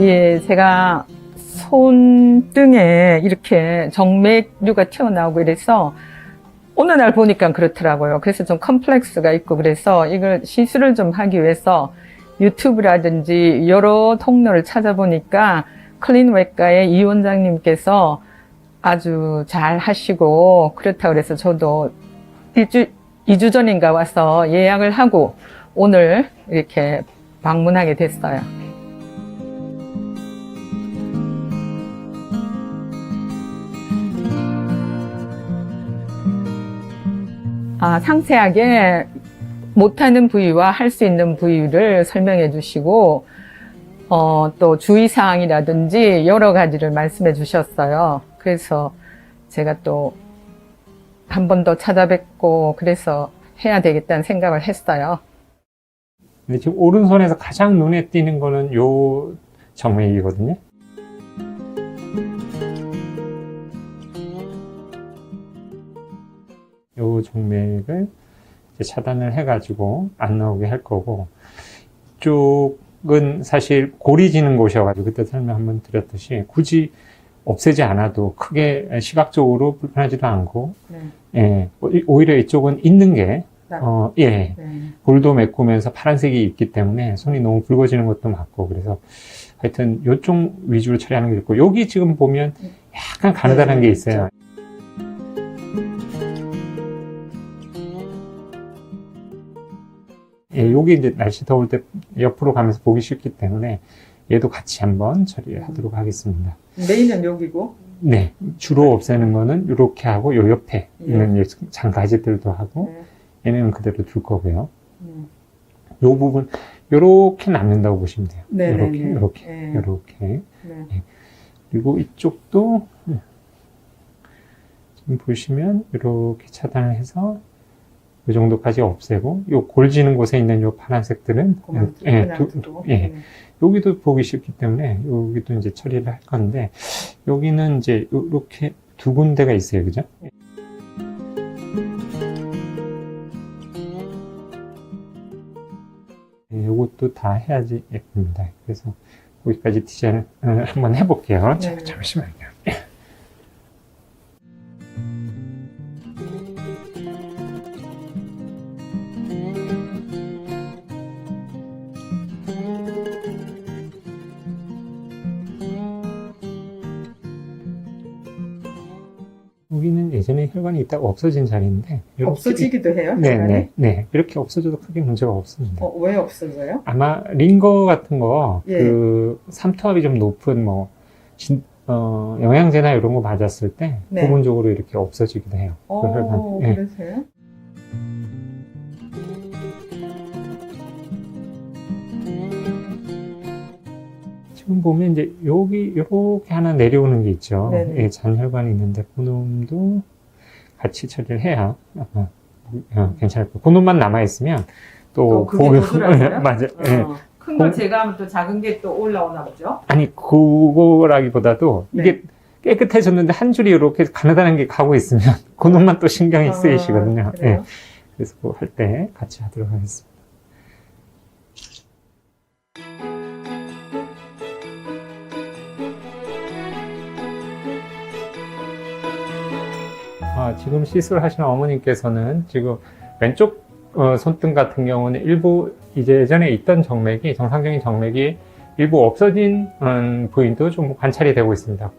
예, 제가 손등에 이렇게 정맥류가 튀어나오고 이래서 어느 날 보니까 그렇더라고요. 그래서 좀 컴플렉스가 있고 그래서 이걸 시술을 좀 하기 위해서 유튜브라든지 여러 통로를 찾아보니까 클린 외과의 이 원장님께서 아주 잘 하시고 그렇다고 그래서 저도 일주, 2주 전인가 와서 예약을 하고 오늘 이렇게 방문하게 됐어요. 아, 상세하게 못하는 부위와 할 수 있는 부위를 설명해 주시고, 어, 또 주의사항이라든지 여러 가지를 말씀해 주셨어요. 그래서 제가 또 한 번 더 찾아뵙고, 그래서 해야 되겠다는 생각을 했어요. 근데 지금 오른손에서 가장 눈에 띄는 거는 요 정맥이거든요. 정맥을 이제 차단을 해가지고 안 나오게 할 거고 이쪽은 사실 골이 지는 곳이어가지고 그때 설명 한번 드렸듯이 굳이 없애지 않아도 크게 시각적으로 불편하지도 않고 네. 예, 오히려 이쪽은 있는 게 어, 예, 볼도 메꾸면서 파란색이 있기 때문에 손이 너무 붉어지는 것도 맞고 그래서 하여튼 요쪽 위주로 처리하는 게 좋고 여기 지금 보면 약간 가느다란 네, 게 있어요. 예, 여기 이제 날씨 더울 때 옆으로 가면서 보기 쉽기 때문에 얘도 같이 한번 처리하도록 하겠습니다. 메인은 여기고, 네, 주로 없애는 거는 이렇게 하고 요 옆에 예. 있는 이 장가지들도 하고 네. 얘는 그대로 둘 거고요. 음. 요 부분 요렇게 남는다고 보시면 돼요. 네, 요렇게 네, 네. 요렇게 네. 요렇게 네. 그리고 이쪽도 지금 보시면 이렇게 차단을 해서 이 정도까지 없애고 요 골지는 곳에 있는 요 파란색들은 예, 두- 두고. 예, 네. 여기도 보기 쉽기 때문에 여기도 이제 처리를 할 건데 여기는 이제 이렇게 두 군데가 있어요, 그죠? 네, 이것도 다 해야지 예쁩니다. 그래서 거기까지 디자인을 어, 한번 해볼게요. 자, 네. 잠시만요. 여기는 예전에 혈관이 있다가 없어진 자리인데 이렇게- 없어지기도 해요? 네, 혈관이? 네, 네. 이렇게 없어져도 크게 문제가 없습니다. 어, 왜 없어져요? 아마 링거 같은 거, 예. 그 삼투압이 좀 높은 뭐 진- 어, 영양제나 이런 거 맞았을 때 네. 부분적으로 이렇게 없어지기도 해요. 그 어, 혈관. 예. 그러세요? 보면 이제 여기 이렇게 하나 내려오는 게 있죠. 예, 잔혈관이 있는데 그 놈도 같이 처리를 해야 아마 어, 괜찮을 거예요. 그 놈만 남아 있으면 또 그게 보기-. 예. 어, 큰거 공- 제가 하면 또 작은 게 또 올라오나 보죠? 아니 그거라기보다도 네. 이게 깨끗해졌는데 한 줄이 이렇게 가느다란 게 가고 있으면 그 놈만 또 신경이 쓰이시거든요. 아, 그래요? 예. 그래서 그거 할 때 같이 하도록 하겠습니다. 아, 지금 시술하시는 어머님께서는 지금 왼쪽 어, 손등 같은 경우는 일부 이제 예전에 있던 정맥이 정상적인 정맥이 일부 없어진 음, 부위도 좀 관찰이 되고 있습니다.